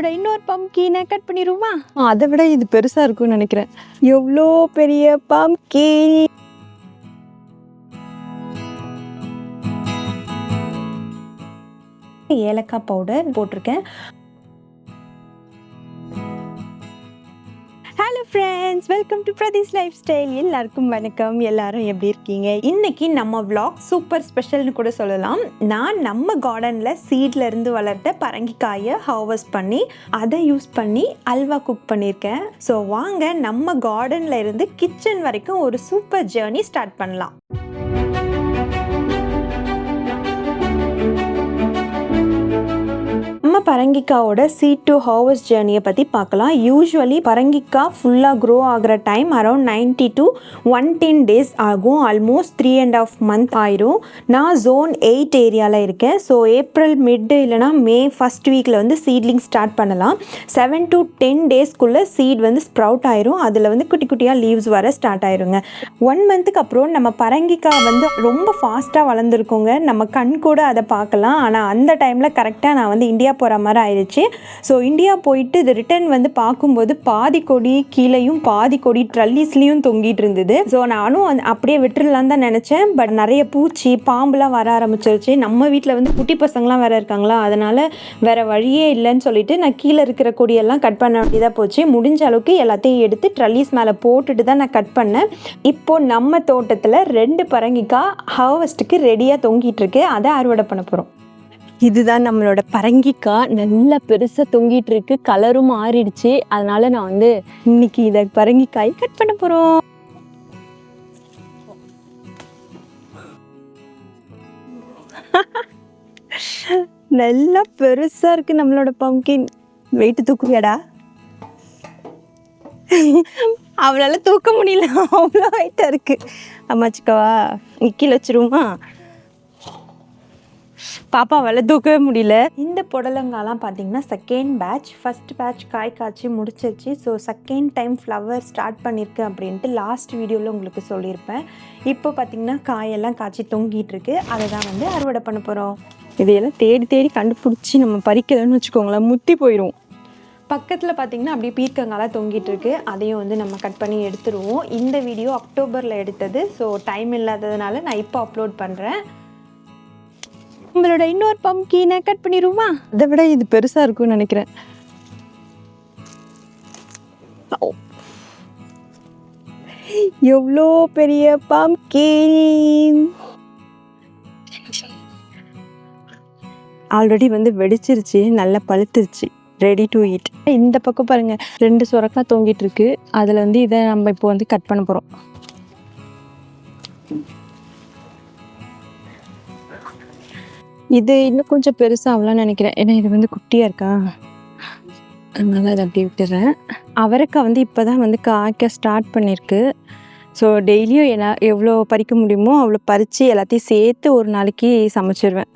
நம்மளோட இன்னொரு பம்கீனை கட் பண்ணிடுவோமா? அதை விட இது பெருசாக இருக்கும்னு நினைக்கிறேன். எவ்வளோ பெரிய பம்கீன் ஏலக்காய் பவுடர் போட்டிருக்கேன். Hello friends welcome to Pradeesh life style எல்லாருக்கும் வணக்கம். எல்லாரும் எப்படி இருக்கீங்க? இன்னைக்கு நம்ம விளாக் சூப்பர் ஸ்பெஷல்னு கூட சொல்லலாம். நான் நம்ம கார்டனில் சீட்ல இருந்து வளர்த்த பரங்கிக்காயை ஹார்வெஸ்ட் பண்ணி அதை யூஸ் பண்ணி அல்வா குக் பண்ணியிருக்கேன். ஸோ வாங்க நம்ம கார்டனில் இருந்து கிச்சன் வரைக்கும் ஒரு சூப்பர் ஜேர்னி ஸ்டார்ட் பண்ணலாம். நம்ம பரங்கிக்காவோட சீட் டு ஹார்வஸ்ட் ஜேர்னியை பற்றி பார்க்கலாம். யூஸ்வலி பரங்கிக்காய் ஃபுல்லாக க்ரோ ஆகிற time around ninety to one ten days ஆகும். Almost three and half month ஆயிரும். நான் ஜோன் எயிட் ஏரியாவில் இருக்கேன். ஸோ ஏப்ரல் மிட் இல்லைனா மே ஃபஸ்ட் வீக்கில் வந்து சீட்லிங் ஸ்டார்ட் பண்ணலாம். செவன் டு டென் டேஸ்க்குள்ளே சீட் வந்து ஸ்ப்ரவுட் ஆயிரும். அதில் வந்து குட்டி குட்டியாக லீவ்ஸ் வர ஸ்டார்ட் ஆயிருங்க. ஒன் மந்த்துக்கு அப்புறம் நம்ம பரங்கிக்காய் வந்து ரொம்ப ஃபாஸ்ட்டாக வளர்ந்துருக்கோங்க. நம்ம கண் கூட அதை பார்க்கலாம். ஆனால் அந்த டைமில் கரெக்டாக நான் வந்து இந்தியா போகிற மாதிரி ஆயிடுச்சு ஸோ இந்தியா போயிட்டு இது ரிட்டர்ன் வந்து பார்க்கும்போது பாதி கொடி கீழேயும் பாதி கொடி ட்ரல்லிஸ்லேயும் தொங்கிட்டு இருந்தது. ஸோ நானும் அந் அப்படியே விட்டுறலாம் தான் நினச்சேன். பட் நிறைய பூச்சி பாம்புலாம் வர ஆரம்பிச்சிருச்சு. நம்ம வீட்டில் வந்து குட்டி பசங்களாம் வேறு இருக்காங்களா? அதனால் வேறு வழியே இல்லைன்னு சொல்லிட்டு நான் கீழே இருக்கிற கொடியெல்லாம் கட் பண்ண வேண்டியதாக போச்சு. முடிஞ்ச அளவுக்கு எல்லாத்தையும் எடுத்து ட்ரல்லிஸ் மேலே போட்டுட்டு தான் நான் கட் பண்ணேன். இப்போ நம்ம தோட்டத்தில் ரெண்டு பரங்கிக்காய் ஹார்வெஸ்ட்டுக்கு ரெடியாக தொங்கிட்டு இருக்கு. அதை அறுவடை பண்ண போகிறோம் இதுதான் நம்மளோட பரங்கிக்காய் நல்லா பெருசாக தொங்கிட்டு இருக்கு கலரும் மாறிடுச்சு. அதனால நான் வந்து இன்னைக்கு இதை பரங்கிக்காய் கட் பண்ண போகிறோம் நல்லா பெருசாக இருக்கு நம்மளோட பம்கின் வெயிட்டு தூக்குவியாடா அவளால தூக்க முடியல. அவ்வளோ வெயிட்டாக இருக்கு. அம்மாச்சிக்கவா கீழே வச்சிருவோமா? பாப்பாவால் தூக்கவே முடியல. இந்த புடலங்காலாம் பார்த்தீங்கன்னா செகண்ட் பேட்ச் ஃபர்ஸ்ட் பேட்ச் காய் காய்ச்சி முடிச்சிருச்சு. So second time flower start பண்ணியிருக்கேன் அப்படின்ட்டு லாஸ்ட் வீடியோவில் உங்களுக்கு சொல்லியிருப்பேன். இப்போ பார்த்தீங்கன்னா காயெல்லாம் காய்ச்சி தொங்கிட்டு இருக்கு அதை தான் வந்து அறுவடை பண்ண போகிறோம் இதையெல்லாம் தேடி தேடி கண்டுபிடிச்சி நம்ம பறிக்கலன்னு வச்சுக்கோங்களேன் முத்தி போயிடும் பக்கத்தில் பார்த்தீங்கன்னா அப்படியே பீர்க்கங்காலாம் தொங்கிட்டு இருக்கு அதையும் வந்து நம்ம கட் பண்ணி எடுத்துருவோம். இந்த வீடியோ அக்டோபரில் எடுத்தது. ஸோ டைம் இல்லாததுனால நான் இப்போ அப்லோட் பண்ணுறேன் உங்களோட இன்னொரு பம்கீனை கட் பண்ணிடுவோமா? அதை விட இது பெருசாக இருக்கும்னு நினைக்கிறேன். எவ்வளோ பெரிய பம்கீன் ஆல்ரெடி வந்து வெடிச்சிருச்சு நல்லா பழுத்துருச்சு. Ready to eat. இந்த பக்கம் பாருங்க ரெண்டு சுரக்காய் தொங்கிட்டு இருக்கு. அதில் வந்து இதை நம்ம இப்போ வந்து கட் பண்ண போகிறோம் இது இன்னும் கொஞ்சம் பெருசாகலாம்னு நினைக்கிறேன். ஏன்னா இது வந்து குட்டியாக இருக்கா? அதனால அதை அப்படியே விட்டுறேன். அவரைக்காய் வந்து இப்போ தான் வந்து காய்க்க ஸ்டார்ட் பண்ணியிருக்கு ஸோ டெய்லியும் என்ன எவ்வளோ பறிக்க முடியுமோ அவ்வளோ பறித்து எல்லாத்தையும் சேர்த்து ஒரு நாளைக்கு சமைச்சிருவேன்.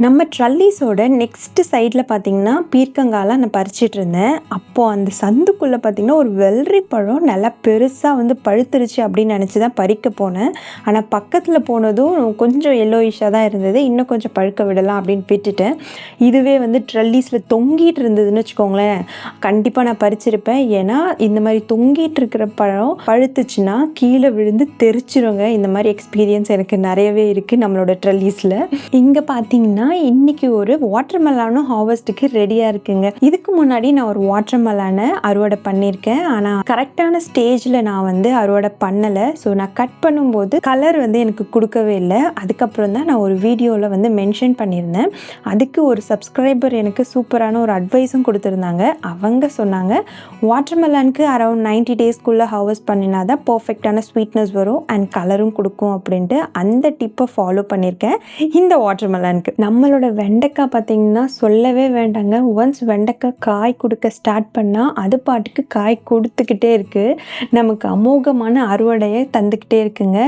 நம்ம ட்ரல்லிஸோட நெக்ஸ்ட் சைடில் பார்த்தீங்கன்னா பீர்க்கங்காலாம் நான் பறிச்சிட்டு இருந்தேன். அப்போது அந்த சந்துக்குள்ளே பார்த்தீங்கன்னா ஒரு வெள்ளரி பழம் நல்லா பெருசாக வந்து பழுத்துருச்சு அப்படின்னு நினச்சி தான் பறிக்க போனேன். ஆனால் பக்கத்தில் போனதும் கொஞ்சம் எல்லோயிஷாக தான் இருந்தது. இன்னும் கொஞ்சம் பழுக்க விடலாம் அப்படின்னு விட்டுட்டேன். இதுவே வந்து ட்ரல்லிஸில் தொங்கிட்டு இருந்ததுன்னு வச்சுக்கோங்களேன். கண்டிப்பாக நான் பறிச்சிருப்பேன். ஏன்னா இந்த மாதிரி தொங்கிட்டு இருக்கிற பழம் பழுத்துச்சுன்னா கீழே விழுந்து தெரிச்சிருங்க. இந்த மாதிரி எக்ஸ்பீரியன்ஸ் எனக்கு நிறையவே இருக்குது நம்மளோட ட்ரல்லிஸில் இங்கே பார்த்தீங்கன்னா இன்னைக்கு ஒரு வாட்டர் மெலானும் ஹார்வெஸ்ட்டுக்கு ரெடியாக இருக்குங்க. இதுக்கு முன்னாடி நான் ஒரு வாட்டர் மெலானை அறுவடை பண்ணியிருக்கேன். ஆனால் கரெக்டான ஸ்டேஜில் நான் வந்து அறுவடை பண்ணலை. ஸோ நான் கட் பண்ணும்போது கலர் வந்து எனக்கு கொடுக்கவே இல்லை. அதுக்கப்புறம் தான் நான் ஒரு வீடியோவில் வந்து மென்ஷன் பண்ணியிருந்தேன். அதுக்கு ஒரு சப்ஸ்கிரைபர் எனக்கு சூப்பரான ஒரு அட்வைஸும் கொடுத்துருந்தாங்க. அவங்க சொன்னாங்க வாட்டர் மெலானுக்கு அரௌண்ட் நைன்டி டேஸ்க்குள்ளே ஹார்வெஸ்ட் பண்ணினா தான் பர்ஃபெக்டான ஸ்வீட்னஸ் வரும் அண்ட் கலரும் கொடுக்கும் அப்படின்ட்டு அந்த டிப்பை ஃபாலோ பண்ணியிருக்கேன். இந்த வாட்டர் மெலானுக்கு நம்மளோட வெண்டைக்காய் பார்த்தீங்கன்னா சொல்லவே வேண்டாங்க. ஒன்ஸ் வெண்டைக்காய் காய் கொடுக்க ஸ்டார்ட் பண்ணால் அது பாட்டுக்கு காய் கொடுத்துக்கிட்டே இருக்குது நமக்கு அமோகமான அறுவடையை தந்துக்கிட்டே இருக்குங்க.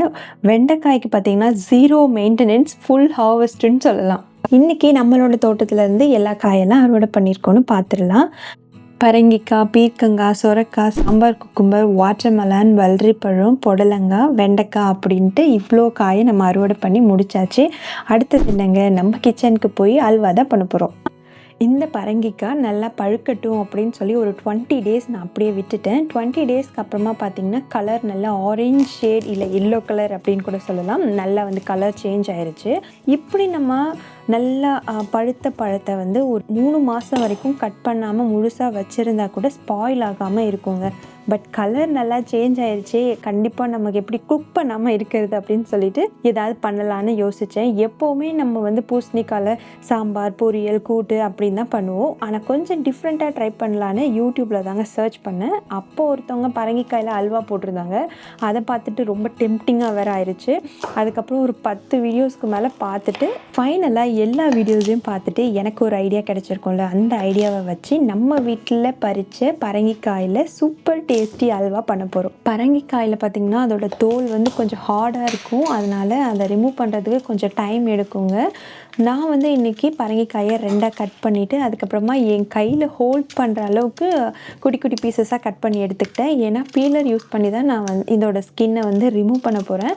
வெண்டைக்காய்க்கு பார்த்தீங்கன்னா ஜீரோ மெயின்டெனன்ஸ் ஃபுல் ஹார்வெஸ்ட்டுன்னு சொல்லலாம். இன்றைக்கி நம்மளோட தோட்டத்துலேருந்து எல்லா காயெல்லாம் அறுவடை பண்ணியிருக்கோன்னு பார்த்துடலாம். பரங்கிக்காய் பீர்க்கங்காய் சுரக்காய் சாம்பார் குக்கும்பர் வாட்டர்மெலன் வல்ரிப்பழம் புடலங்காய் வெண்டைக்காய் அப்படின்ட்டு இவ்வளோ காயை நம்ம அறுவடை பண்ணி முடிச்சாச்சு. அடுத்தது என்னங்க? நம்ம கிச்சனுக்கு போய் அல்வா தான் பண்ண போகிறோம் இந்த பரங்கிக்காய் நல்லா பழுக்கட்டும் அப்படின்னு சொல்லி ஒரு டுவெண்ட்டி டேஸ் நான் அப்படியே விட்டுட்டேன். டுவெண்ட்டி டேஸ்க்கு அப்புறமா பார்த்தீங்கன்னா கலர் நல்லா ஆரஞ்ச் ஷேட் இல்லை எல்லோ கலர் அப்படின்னு கூட சொல்லலாம். நல்லா வந்து கலர் சேஞ்ச் ஆயிடுச்சு இப்படி நம்ம நல்லா பழுத்த பழத்தை வந்து ஒரு மூணு மாதம் வரைக்கும் கட் பண்ணாமல் முழுசாக வச்சுருந்தா கூட ஸ்பாயில் ஆகாமல் இருக்குங்க. பட் கலர் நல்லா சேஞ்ச் ஆயிடுச்சு கண்டிப்பாக நமக்கு எப்படி குக் பண்ணாமல் இருக்கிறது அப்படின்னு சொல்லிட்டு ஏதாவது பண்ணலான்னு யோசித்தேன் எப்போவுமே நம்ம வந்து பூசணிக்காயில் சாம்பார் பொரியல் கூட்டு அப்படின்னு தான் பண்ணுவோம். ஆனால் கொஞ்சம் டிஃப்ரெண்ட்டாக ட்ரை பண்ணலான்னு யூடியூப்பில் தாங்க சர்ச் பண்ணேன். அப்போ ஒருத்தவங்க பரங்கிக்காயில் அல்வா போட்டிருந்தாங்க. அதை பார்த்துட்டு ரொம்ப டெம்டிங்காக வேற ஆயிடுச்சு அதுக்கப்புறம் ஒரு பத்து வீடியோஸ்க்கு மேலே பார்த்துட்டு ஃபைனலாக எல்லா வீடியோஸையும் பார்த்துட்டு எனக்கு ஒரு ஐடியா கிடச்சிருக்கும்ல. அந்த ஐடியாவை வச்சு நம்ம வீட்டில் பறித்த பரங்கிக்காயில் சூப்பர் டேஸ்டி அல்வா பண்ண போகிறோம் பரங்கிக்காயில் பார்த்திங்கன்னா அதோட தோல் வந்து கொஞ்சம் ஹார்டாக இருக்கும். அதனால் அதை ரிமூவ் பண்ணுறதுக்கு கொஞ்சம் டைம் எடுக்குங்க. நான் வந்து இன்றைக்கி பரங்கிக்காயை ரெண்டாக கட் பண்ணிவிட்டு அதுக்கப்புறமா என் கையில் ஹோல்ட் பண்ணுற அளவுக்கு குட்டி குட்டி பீசஸாக கட் பண்ணி எடுத்துக்கிட்டேன். ஏன்னா பீலர் யூஸ் பண்ணி தான் நான் வந்து இதோட ஸ்கின்னை வந்து ரிமூவ் பண்ண போகிறேன்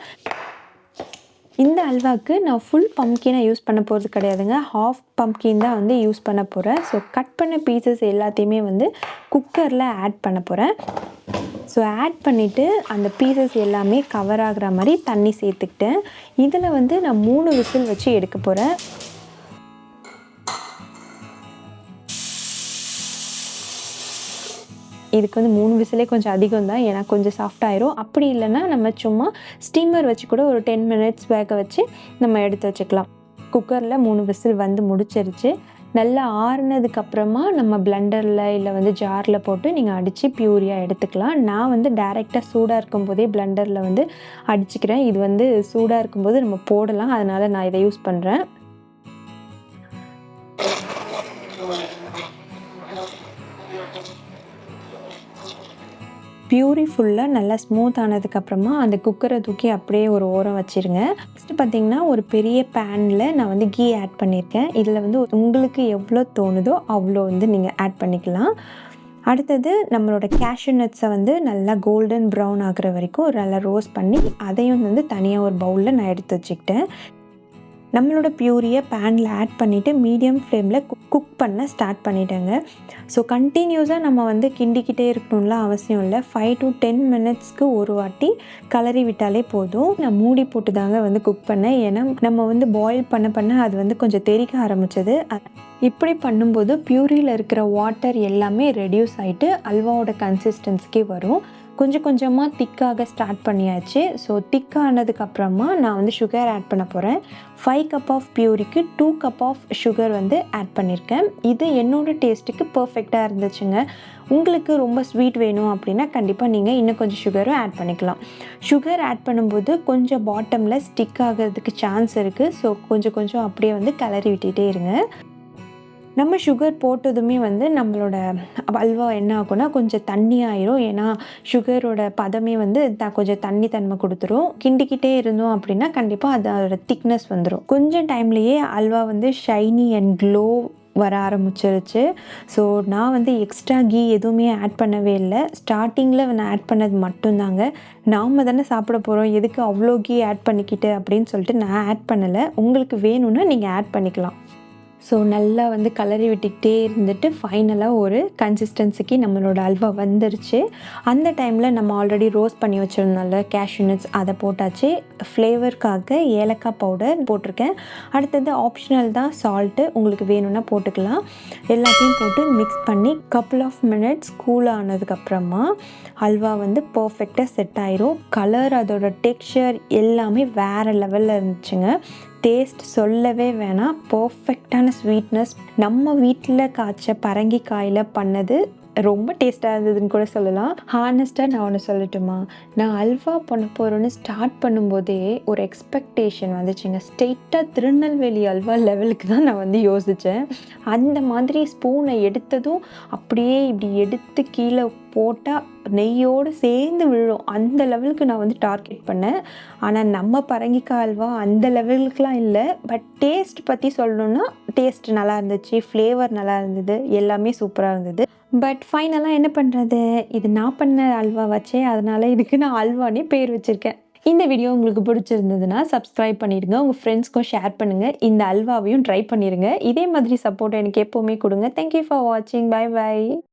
இந்த அல்வாவுக்கு நான் ஃபுல் பம்கினை யூஸ் பண்ண போகிறது கிடையாதுங்க. ஹாஃப் பம்கின் தான் வந்து யூஸ் பண்ண போகிறேன் ஸோ கட் பண்ண பீசஸ் எல்லாத்தையுமே வந்து குக்கரில் ஆட் பண்ண போகிறேன் ஸோ ஆட் பண்ணிவிட்டு அந்த பீசஸ் எல்லாமே கவர் ஆகிற மாதிரி தண்ணி சேர்த்துக்கிட்டேன். இதில் வந்து நான் மூணு விசில் வச்சு எடுக்க போகிறேன் இதுக்கு வந்து மூணு விசிலே கொஞ்சம் அதிகம் தான் ஏன்னா கொஞ்சம் சாஃப்டாயிரும் அப்படி இல்லைன்னா நம்ம சும்மா ஸ்டீமர் வச்சு கூட ஒரு டென் மினிட்ஸ் வேக வச்சு நம்ம எடுத்து வச்சுக்கலாம். குக்கரில் மூணு விசில் வந்து முடிச்சிருச்சு. நல்லா ஆறுனதுக்கப்புறமா நம்ம பிளெண்டரில் இல்லை வந்து ஜாரில் போட்டு நீங்கள் அடித்து பியூரியாக எடுத்துக்கலாம். நான் வந்து டைரெக்டாக சூடாக இருக்கும்போதே பிளெண்டரில் வந்து அடிச்சுக்கிறேன். இது வந்து சூடாக இருக்கும்போது நம்ம போடலாம். அதனால் நான் இதை யூஸ் பண்ணுறேன் பியூரி ஃபுல்லாக நல்லா ஸ்மூத் ஆனதுக்கப்புறமா அந்த குக்கரை தூக்கி அப்படியே ஒரு ஓரம் வச்சுருங்க. ஃபஸ்ட்டு பார்த்தீங்கன்னா ஒரு பெரிய பேனில் நான் வந்து கீ ஆட் பண்ணியிருக்கேன் இதில் வந்து உங்களுக்கு எவ்வளோ தோணுதோ அவ்வளோ வந்து நீங்கள் ஆட் பண்ணிக்கலாம். அடுத்தது நம்மளோட கேஷ்யூ நட்ஸை வந்து நல்லா கோல்டன் ப்ரௌன் ஆகுற வரைக்கும் நல்லா ரோஸ்ட் பண்ணி அதையும் வந்து தனியாக ஒரு பவுலில் நான் எடுத்து வச்சுக்கிட்டேன். நம்மளோட பியூரியை பேனில் ஆட் பண்ணிவிட்டு மீடியம் ஃப்ளேமில் குக் பண்ண ஸ்டார்ட் பண்ணிட்டேங்க. ஸோ கண்டினியூஸாக நம்ம வந்து கிண்டிக்கிட்டே இருக்கணும்லாம் அவசியம் இல்லை. ஃபைவ் டு டென் மினிட்ஸ்க்கு ஒரு வாட்டி கலரி விட்டாலே போதும். நான் மூடி போட்டு தாங்க வந்து குக் பண்ணேன். ஏன்னா நம்ம வந்து பாயில் பண்ண பண்ண அது வந்து கொஞ்சம் தெறிக்க ஆரம்பிச்சது. இப்படி பண்ணும்போது பியூரியில் இருக்கிற வாட்டர் எல்லாமே ரெடியூஸ் ஆகிட்டு அல்வாவோட கன்சிஸ்டன்சிக்கு வரும். கொஞ்சம் கொஞ்சமாக திக்காக ஸ்டார்ட் பண்ணியாச்சு. ஸோ திக்கானதுக்கப்புறமா நான் வந்து சுகர் ஆட் பண்ண போகிறேன் ஃபைவ் கப் ஆஃப் பியூரிக்கு டூ கப் ஆஃப் சுகர் வந்து ஆட் பண்ணியிருக்கேன் இது என்னோட டேஸ்ட்டுக்கு பர்ஃபெக்டாக இருந்துச்சுங்க. உங்களுக்கு ரொம்ப ஸ்வீட் வேணும் அப்படின்னா கண்டிப்பாக நீங்கள் இன்னும் கொஞ்சம் சுகரும் ஆட் பண்ணிக்கலாம். சுகர் ஆட் பண்ணும்போது கொஞ்சம் பாட்டமில் ஸ்டிக் ஆகிறதுக்கு சான்ஸ் இருக்குது ஸோ கொஞ்சம் கொஞ்சம் அப்படியே வந்து கிளறி விட்டுகிட்டே இருங்க. நம்ம சுகர் போட்டதுமே வந்து நம்மளோட அல்வா என்ன ஆகும்னா கொஞ்சம் தண்ணி ஆயிரும் ஏன்னா சுகரோட பதமே வந்து த கொஞ்சம் தண்ணி தன்மை கொடுத்துரும். கிண்டிக்கிட்டே இருந்தோம் அப்படின்னா கண்டிப்பாக அதோட திக்னஸ் வந்துடும் கொஞ்சம் டைம்லேயே அல்வா வந்து ஷைனி அண்ட் க்ளோ வர ஆரம்பிச்சிருச்சு. ஸோ நான் வந்து எக்ஸ்ட்ரா கீ எதுவுமே ஆட் பண்ணவே இல்லை. ஸ்டார்டிங்கில் நான் ஆட் பண்ணது மட்டும்தாங்க. நாம் தானே சாப்பிட போகிறோம் எதுக்கு அவ்வளோ கீ ஆட் பண்ணிக்கிட்டு அப்படின்னு சொல்லிட்டு நான் ஆட் பண்ணலை. உங்களுக்கு வேணும்னா நீங்கள் ஆட் பண்ணிக்கலாம். ஸோ நல்லா வந்து கலரி விட்டுக்கிட்டே இருந்துட்டு ஃபைனலாக ஒரு கன்சிஸ்டன்சிக்கு நம்மளோட அல்வா வந்துருச்சு. அந்த டைமில் நம்ம ஆல்ரெடி ரோஸ்ட் பண்ணி வச்சுருந்தோம்ல கேஷ்யூ நட்ஸ் அதை போட்டாச்சு. ஃப்ளேவருக்காக ஏலக்காய் பவுடர் போட்டிருக்கேன். அடுத்தது ஆப்ஷனல் தான் சால்ட்டு உங்களுக்கு வேணும்னா போட்டுக்கலாம். எல்லாத்தையும் போட்டு மிக்ஸ் பண்ணி கப்புள் ஆஃப் மினிட்ஸ் கூல் ஆனதுக்கப்புறமா அல்வா வந்து பர்ஃபெக்டாக செட் ஆயிரும். கலர் அதோட டெக்ஸ்சர் எல்லாமே வேறு லெவலில் இருந்துச்சுங்க. டேஸ்ட் சொல்லவே வேணாம். பர்ஃபெக்டான ஸ்வீட்னஸ் நம்ம வீட்டில் காய்ச்ச பரங்கிக்காயில் பண்ணது ரொம்ப டேஸ்ட்டாக இருந்ததுன்னு கூட சொல்லலாம். ஹானஸ்ட்டாக நான் ஒன்று சொல்லட்டுமா? நான் அல்வா பண்ண போகிறோன்னு ஸ்டார்ட் பண்ணும்போதே ஒரு எக்ஸ்பெக்டேஷன் வந்துச்சுங்க. ஸ்ட்ரெயிட்டாக திருநெல்வேலி அல்வா லெவலுக்கு தான் நான் வந்து யோசித்தேன் அந்த மாதிரி ஸ்பூனை எடுத்ததும் அப்படியே இப்படி எடுத்து கீழே போட்டால் நெய்யோடு சேர்ந்து விழும். அந்த லெவலுக்கு நான் வந்து டார்கெட் பண்ணேன். ஆனால் நம்ம பரங்கிக்காய் அல்வா அந்த லெவலுக்குலாம் இல்லை. பட் டேஸ்ட் பற்றி சொல்லணும்னா டேஸ்ட் நல்லா இருந்துச்சு ஃப்ளேவர் நல்லா இருந்தது எல்லாமே சூப்பராக இருந்தது. பட் ஃபைனலாக என்ன பண்ணுறது இது நான் பண்ண அல்வா வச்சே அதனால் இதுக்கு நான் அல்வானே பேர் வச்சுருக்கேன். இந்த வீடியோ உங்களுக்கு பிடிச்சிருந்ததுன்னா சப்ஸ்கிரைப் பண்ணிடுங்க. உங்கள் ஃப்ரெண்ட்ஸ்க்கும் ஷேர் பண்ணுங்கள் இந்த அல்வாவையும் ட்ரை பண்ணிடுங்க இதே மாதிரி சப்போர்ட் எனக்கு எப்போவுமே கொடுங்க. தேங்க்யூ ஃபார் வாட்சிங் பை பை